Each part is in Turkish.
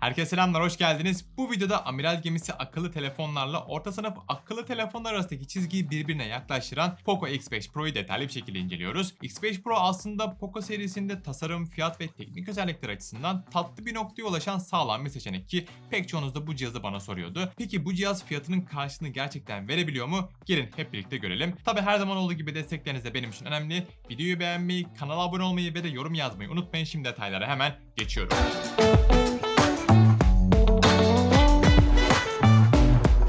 Herkese selamlar, hoş geldiniz. Bu videoda amiral gemisi akıllı telefonlarla orta sınıf akıllı telefonlar arasındaki çizgiyi birbirine yaklaştıran Poco X5 Pro'yu detaylı bir şekilde inceliyoruz. X5 Pro aslında Poco serisinde tasarım, fiyat ve teknik özellikler açısından tatlı bir noktaya ulaşan sağlam bir seçenek ki pek çoğunuz da bu cihazı bana soruyordu. Peki bu cihaz fiyatının karşılığını gerçekten verebiliyor mu? Gelin hep birlikte görelim. Tabi her zaman olduğu gibi destekleriniz de benim için önemli. Videoyu beğenmeyi, kanala abone olmayı ve de yorum yazmayı unutmayın. Şimdi detaylara hemen geçiyorum.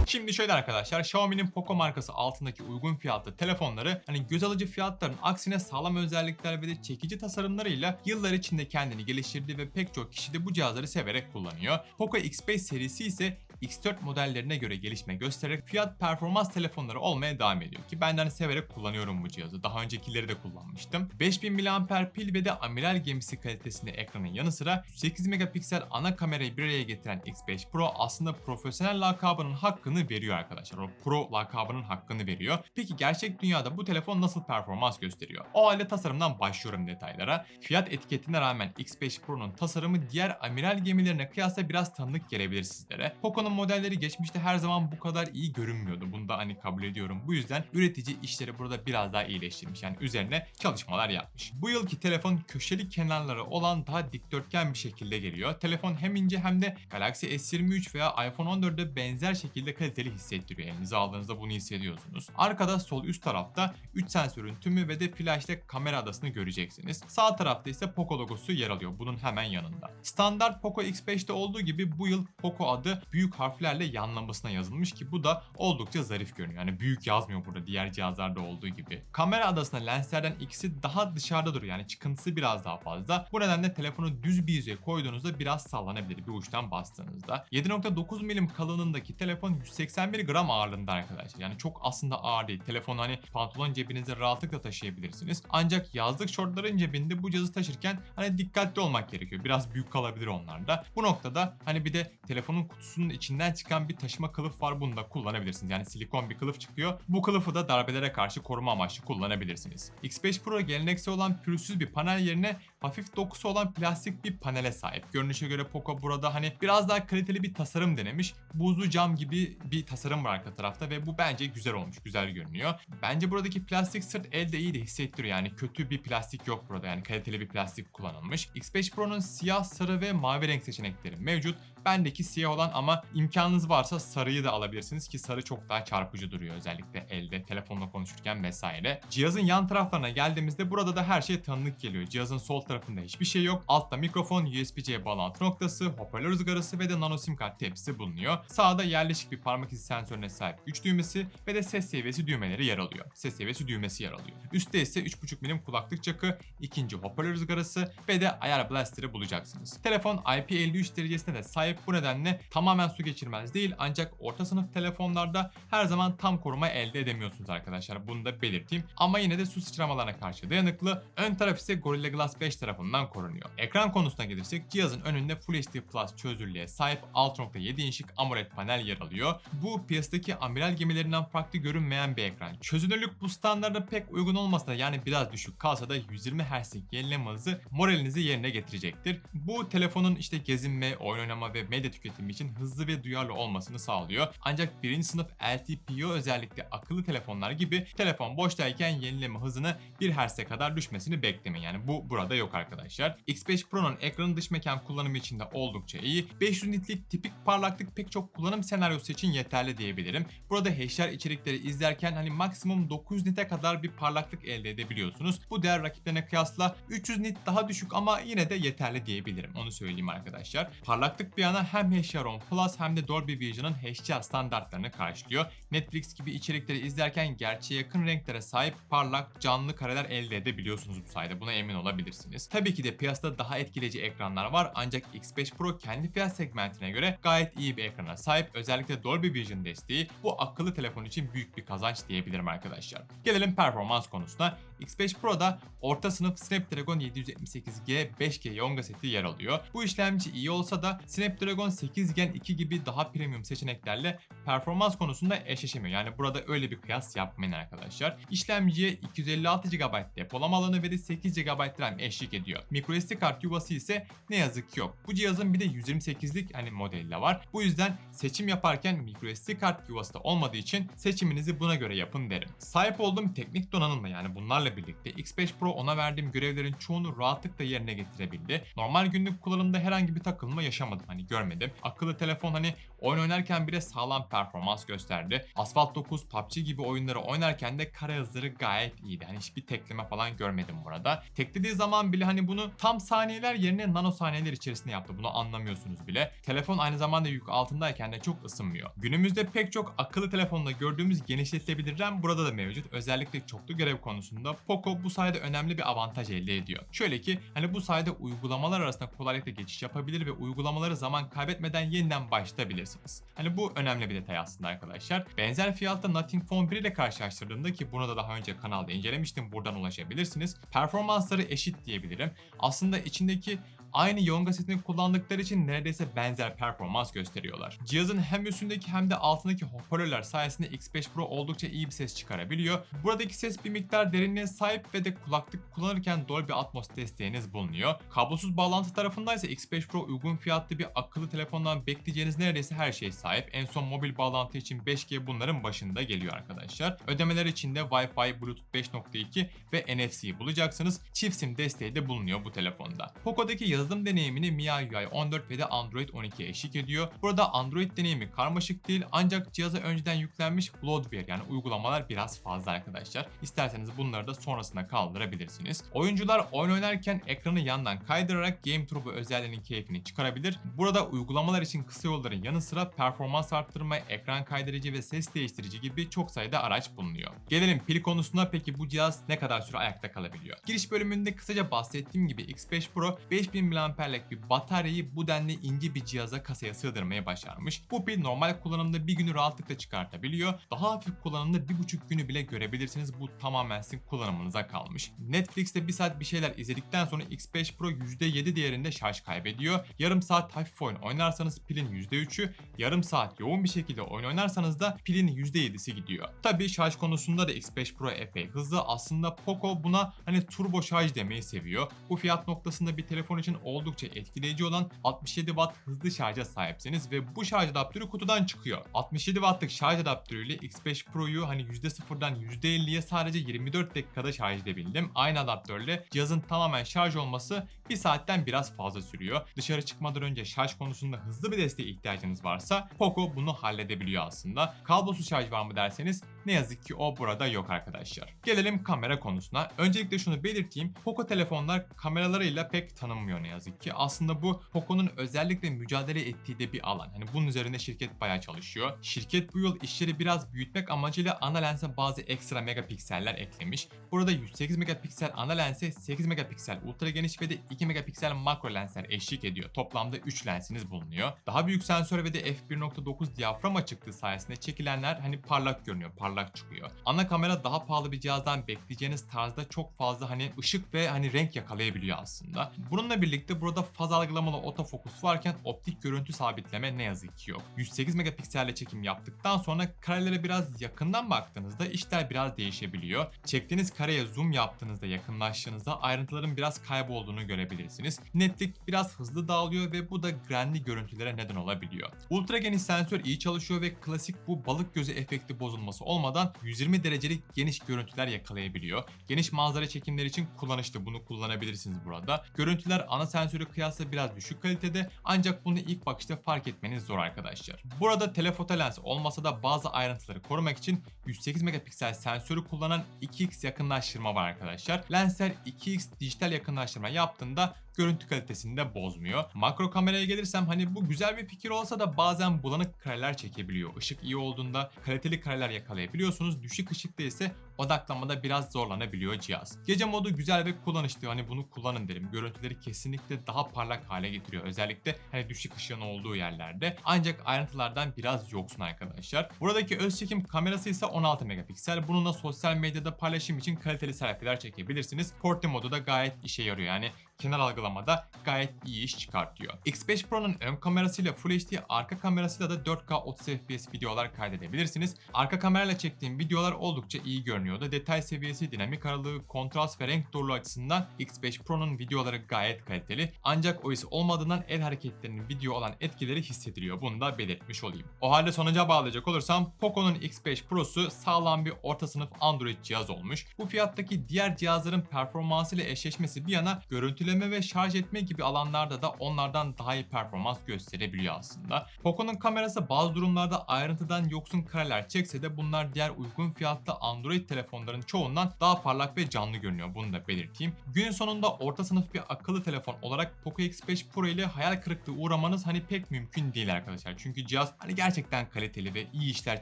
Şimdi şöyle arkadaşlar Xiaomi'nin Poco markası altındaki uygun fiyatlı telefonları hani göz alıcı fiyatların aksine sağlam özellikler ve de çekici tasarımlarıyla yıllar içinde kendini geliştirdi ve pek çok kişi de bu cihazları severek kullanıyor. Poco X5 serisi ise X4 modellerine göre gelişme göstererek fiyat performans telefonları olmaya devam ediyor ki ben de hani severek kullanıyorum bu cihazı. Daha öncekileri de kullanmıştım. 5000 mAh pil ve de amiral gemisi kalitesinde ekranın yanı sıra 8 megapiksel ana kamerayı bir araya getiren X5 Pro aslında profesyonel lakabının hakkını veriyor arkadaşlar. O Pro lakabının hakkını veriyor. Peki gerçek dünyada bu telefon nasıl performans gösteriyor? O halde tasarımdan başlıyorum detaylara. Fiyat etiketine rağmen X5 Pro'nun tasarımı diğer amiral gemilerine kıyasla biraz tanıdık gelebilir sizlere. Poco'nun modelleri geçmişte her zaman bu kadar iyi görünmüyordu. Bunu da hani kabul ediyorum. Bu yüzden üretici işleri burada biraz daha iyileştirmiş. Yani üzerine çalışmalar yapmış. Bu yılki telefon köşeli kenarları olan daha dikdörtgen bir şekilde geliyor. Telefon hem ince hem de Galaxy S23 veya iPhone 14'de benzer şekilde kaliteli hissettiriyor. Elinize aldığınızda bunu hissediyorsunuz. Arkada sol üst tarafta 3 sensörün tümü ve de flash'te kamera adasını göreceksiniz. Sağ tarafta ise Poco logosu yer alıyor. Bunun hemen yanında. Standart Poco X5'te olduğu gibi bu yıl Poco adı büyük harflerle yanlamasına yazılmış ki bu da oldukça zarif görünüyor. Yani büyük yazmıyor burada diğer cihazlarda olduğu gibi. Kamera adasına lenslerden ikisi daha dışarıda duruyor. Yani çıkıntısı biraz daha fazla. Bu nedenle telefonu düz bir yüzeye koyduğunuzda biraz sallanabilir bir uçtan bastığınızda. 7.9 milim kalınlığındaki telefon 181 gram ağırlığında arkadaşlar. Yani çok aslında ağır değil. Telefonu hani pantolon cebinize rahatlıkla taşıyabilirsiniz. Ancak yazlık şortların cebinde bu cihazı taşırken hani dikkatli olmak gerekiyor. Biraz büyük kalabilir onlarda. Bu noktada hani bir de telefonun kutusunun içinden çıkan bir taşıma kılıf var. Bunu da kullanabilirsiniz. Yani silikon bir kılıf çıkıyor. Bu kılıfı da darbelere karşı koruma amaçlı kullanabilirsiniz. X5 Pro geleneksel olan pürüzsüz bir panel yerine hafif dokusu olan plastik bir panele sahip. Görünüşe göre Poco burada hani biraz daha kaliteli bir tasarım denemiş. Buzlu cam gibi bir tasarım var arka tarafta ve bu bence güzel olmuş, güzel görünüyor. Bence buradaki plastik sırt elde iyi de hissettiriyor yani kötü bir plastik yok burada yani kaliteli bir plastik kullanılmış. X5 Pro'nun siyah, sarı ve mavi renk seçenekleri mevcut. Bendeki siyah olan ama imkanınız varsa sarıyı da alabilirsiniz ki sarı çok daha çarpıcı duruyor özellikle elde telefonla konuşurken vesaire. Cihazın yan taraflarına geldiğimizde burada da her şey tanıdık geliyor. Cihazın sol tarafında hiçbir şey yok. Altta mikrofon, USB-C bağlantı noktası, hoparlör ızgarası ve de nano sim kart tepsisi bulunuyor. Sağda yerleşik bir parmak izi sensörüne sahip güç düğmesi ve de ses seviyesi düğmeleri yer alıyor. Ses seviyesi düğmesi yer alıyor. Üstte ise 3.5 milim kulaklık çakı, ikinci hoparlör ızgarası ve de ayar blaster'ı bulacaksınız. Telefon IP53 derecesine de sahip bu nedenle tamamen su geçirmez değil ancak orta sınıf telefonlarda her zaman tam koruma elde edemiyorsunuz arkadaşlar. Bunu da belirteyim. Ama yine de su sıçramalarına karşı dayanıklı. Ön taraf ise Gorilla Glass 5 tarafından korunuyor. Ekran konusuna gelirsek cihazın önünde Full HD Plus çözünürlüğe sahip 6.7 inçlik AMOLED panel yer alıyor. Bu piyasadaki amiral gemilerinden farklı görünmeyen bir ekran. Çözünürlük bu standarda pek uygun olmasa da yani biraz düşük kalsa da 120 Hz'lik yenileme hızı moralinizi yerine getirecektir. Bu telefonun işte gezinme, oyun oynama ve medya tüketimi için hızlı ve duyarlı olmasını sağlıyor. Ancak birinci sınıf LTPO özellikle akıllı telefonlar gibi telefon boştayken yenileme hızını 1 Hz'e kadar düşmesini beklemeyin. Yani bu burada yok arkadaşlar. X5 Pro'nun ekranı dış mekan kullanımı için de oldukça iyi. 500 nitlik tipik parlaklık pek çok kullanım senaryosu için yeterli diyebilirim. Burada HDR içerikleri izlerken hani maksimum 900 nite kadar bir parlaklık elde edebiliyorsunuz. Bu değer rakiplerine kıyasla 300 nit daha düşük ama yine de yeterli diyebilirim. Onu söyleyeyim arkadaşlar. Parlaklık bir yana hem HDR10 Plus hem de Dolby Vision'ın HDR standartlarını karşılıyor. Netflix gibi içerikleri izlerken gerçeğe yakın renklere sahip parlak, canlı kareler elde edebiliyorsunuz bu sayede. Buna emin olabilirsiniz. Tabii ki de piyasada daha etkileyici ekranlar var ancak X5 Pro kendi fiyat segmentine göre gayet iyi bir ekrana sahip. Özellikle Dolby Vision desteği bu akıllı telefon için büyük bir kazanç diyebilirim arkadaşlar. Gelelim performans konusuna. X5 Pro'da orta sınıf Snapdragon 778G 5G Yonga seti yer alıyor. Bu işlemci iyi olsa da Snapdragon 8 Gen 2 gibi daha premium seçeneklerle performans konusunda eşleşemiyor. Yani burada öyle bir kıyas yapmayın arkadaşlar. İşlemciye 256 GB depolama alanı ve de 8 GB RAM eşlik ediyor. microSD kart yuvası ise ne yazık ki yok. Bu cihazın bir de 128'lik hani modeli de var. Bu yüzden seçim yaparken microSD kart yuvası da olmadığı için seçiminizi buna göre yapın derim. Sahip olduğum teknik donanımla yani bunlarla birlikte X5 Pro ona verdiğim görevlerin çoğunu rahatlıkla yerine getirebildi. Normal günlük kullanımda herhangi bir takılma yaşamadım hani görmedim. Akıllı telefon hani oyun oynarken bile sağlam performans gösterdi. Asphalt 9, PUBG gibi oyunları oynarken de kare hızları gayet iyiydi. Hani hiçbir tekleme falan görmedim burada. Teklediği zaman bile hani bunu tam saniyeler yerine nanosaniyeler içerisinde yaptı. Bunu anlamıyorsunuz bile. Telefon aynı zamanda yük altındayken de çok ısınmıyor. Günümüzde pek çok akıllı telefonda gördüğümüz genişletilebilir RAM burada da mevcut. Özellikle çoklu görev konusunda Poco bu sayede önemli bir avantaj elde ediyor. Şöyle ki hani bu sayede uygulamalar arasında kolaylıkla geçiş yapabilir ve uygulamaları zaman kaybetmeden yeniden başlatabilirsiniz. Hani bu önemli bir detay aslında arkadaşlar. Benzer fiyatta Nothing Phone 1 ile karşılaştırdığımda ki bunu da daha önce kanalda incelemiştim. Buradan ulaşabilirsiniz. Performansları eşit diyebilirim. Aslında içindeki aynı Yonga setini kullandıkları için neredeyse benzer performans gösteriyorlar. Cihazın hem üstündeki hem de altındaki hoparlörler sayesinde X5 Pro oldukça iyi bir ses çıkarabiliyor. Buradaki ses bir miktar derinliğe sahip ve de kulaklık kullanırken Dolby Atmos desteğiniz bulunuyor. Kablosuz bağlantı tarafında ise X5 Pro uygun fiyatlı bir akıllı telefondan bekleyeceğiniz neredeyse her şey sahip. En son mobil bağlantı için 5G bunların başında geliyor arkadaşlar. Ödemeler için de Wi-Fi, Bluetooth 5.2 ve NFC bulacaksınız. Çift SIM desteği de bulunuyor bu telefonda. Poco'daki yazılım deneyimini MIUI 14 ve de Android 12 eşlik ediyor. Burada Android deneyimi karmaşık değil ancak cihaza önceden yüklenmiş bloatware yani uygulamalar biraz fazla arkadaşlar. İsterseniz bunları da sonrasında kaldırabilirsiniz. Oyuncular oyun oynarken ekranı yandan kaydırarak Game Turbo özelliğinin keyfini çıkarabilir. Burada uygulamalar için kısa yolların yanı sıra performans arttırma, ekran kaydırıcı ve ses değiştirici gibi çok sayıda araç bulunuyor. Gelelim pil konusuna peki bu cihaz ne kadar süre ayakta kalabiliyor? Giriş bölümünde kısaca bahsettiğim gibi X5 Pro 5000 mAh'lik bir bataryayı bu denli ince bir cihaza kasaya sığdırmayı başarmış. Bu pil normal kullanımda bir günü rahatlıkla çıkartabiliyor. Daha hafif kullanımda bir buçuk günü bile görebilirsiniz. Bu tamamen sizin kullanımınıza kalmış. Netflix'te bir saat bir şeyler izledikten sonra X5 Pro %7 değerinde şarj kaybediyor. Yarım saat hafif oyun oynarsanız pilin %3'ü, yarım saat yoğun bir şekilde oyun oynarsanız da pilin %7'si gidiyor. Tabi şarj konusunda da X5 Pro epey hızlı. Aslında Poco buna hani turbo şarj demeyi seviyor. Bu fiyat noktasında bir telefon için oldukça etkileyici olan 67 Watt hızlı şarja sahipsiniz ve bu şarj adaptörü kutudan çıkıyor. 67 Watt'lık şarj adaptörüyle X5 Pro'yu hani %0'dan %50'ye sadece 24 dakikada şarj edebildim. Aynı adaptörle cihazın tamamen şarj olması bir saatten biraz fazla sürüyor. Dışarı çıkmadan önce şarj konusunda hızlı bir desteğe ihtiyacınız varsa Poco bunu halledebiliyor aslında. Kablosuz şarj var mı derseniz ne yazık ki o burada yok arkadaşlar. Gelelim kamera konusuna. Öncelikle şunu belirteyim. Poco telefonlar kameralarıyla pek tanınmıyor ne yazık ki. Aslında bu Poco'nun özellikle mücadele ettiği de bir alan. Hani bunun üzerine şirket bayağı çalışıyor. Şirket bu yıl işleri biraz büyütmek amacıyla ana lense bazı ekstra megapikseller eklemiş. Burada 108 megapiksel ana lense 8 megapiksel ultra geniş ve de 2 megapiksel makro lensler eşlik ediyor. Toplamda 3 lensiniz bulunuyor. Daha büyük sensör ve de f1.9 diyafram açıklığı sayesinde çekilenler hani parlak görünüyor, parlak çıkıyor. Ana kamera daha pahalı bir cihazdan bekleyeceğiniz tarzda çok fazla hani ışık ve hani renk yakalayabiliyor aslında. Bununla birlikte burada faz algılamalı otofokus varken optik görüntü sabitleme ne yazık ki yok. 108 megapikselle çekim yaptıktan sonra karelere biraz yakından baktığınızda işler biraz değişebiliyor. Çektiğiniz kareye zoom yaptığınızda yakınlaştığınızda ayrıntıların biraz kaybolduğunu görebilirsiniz. Netlik biraz hızlı dağılıyor ve bu da grainli görüntülere neden olabiliyor. Ultra geniş sensör iyi çalışıyor ve klasik bu balık gözü efekti bozulması olmadan 120 derecelik geniş görüntüler yakalayabiliyor. Geniş manzara çekimleri için kullanışlı bunu kullanabilirsiniz burada. Görüntüler ana sensörü kıyasla biraz düşük kalitede ancak bunu ilk bakışta fark etmeniz zor arkadaşlar. Burada telefoto lens olmasa da bazı ayrıntıları korumak için 108 megapiksel sensörü kullanan 2x yakınlaştırma var arkadaşlar. Lensler 2x dijital yakınlaştırma yaptığında görüntü kalitesini de bozmuyor. Makro kameraya gelirsem hani bu güzel bir fikir olsa da bazen bulanık kareler çekebiliyor. Işık iyi olduğunda kaliteli kareler yakalayabiliyorsunuz. Düşük ışıkta ise odaklamada biraz zorlanabiliyor cihaz. Gece modu güzel ve kullanışlı. Hani bunu kullanın derim. Görüntüleri kesinlikle daha parlak hale getiriyor. Özellikle hani düşük ışığın olduğu yerlerde. Ancak ayrıntılardan biraz yoksun arkadaşlar. Buradaki öz çekim kamerası ise 16 megapiksel. Bununla sosyal medyada paylaşım için kaliteli selfie'ler çekebilirsiniz. Portre modu da gayet işe yarıyor. Yani kenar algılamada gayet iyi iş çıkartıyor. X5 Pro'nun ön kamerasıyla Full HD, arka kamerasıyla da 4K 30 FPS videolar kaydedebilirsiniz. Arka kamerayla çektiğim videolar oldukça iyi görünüyordu. Detay seviyesi, dinamik aralığı, kontrast ve renk doğruluğu açısından X5 Pro'nun videoları gayet kaliteli. Ancak OIS olmadığından el hareketlerinin video olan etkileri hissediliyor. Bunu da belirtmiş olayım. O halde sonuca bağlayacak olursam Poco'nun X5 Pro'su sağlam bir orta sınıf Android cihaz olmuş. Bu fiyattaki diğer cihazların performansıyla eşleşmesi bir yana görüntüleme ve şarj etme gibi alanlarda da onlardan daha iyi performans gösterebiliyor aslında. Poco'nun kamerası bazı durumlarda ayrıntıdan yoksun kareler çekse de bunlar diğer uygun fiyatlı Android telefonların çoğundan daha parlak ve canlı görünüyor. Bunu da belirteyim. Günün sonunda orta sınıf bir akıllı telefon olarak Poco X5 Pro ile hayal kırıklığı uğramanız hani pek mümkün değil arkadaşlar. Çünkü cihaz hani gerçekten kaliteli ve iyi işler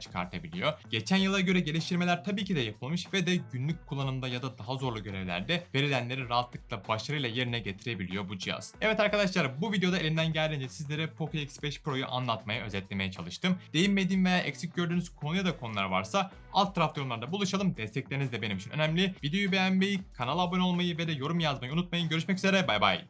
çıkartabiliyor. Geçen yıla göre geliştirmeler tabii ki de yapılmış ve de günlük kullanımda ya da daha zorlu görevlerde verilenleri rahatlıkla başarıyla yerine getirebiliyor bu cihaz. Evet arkadaşlar bu videoda elimden geldiğince sizlere Poco X5 Pro'yu anlatmaya, özetlemeye çalıştım. Değinmediğim veya eksik gördüğünüz konuya da konular varsa alt tarafta yorumlarda buluşalım. Destekleriniz de benim için önemli. Videoyu beğenmeyi, kanala abone olmayı ve de yorum yazmayı unutmayın. Görüşmek üzere bay bay.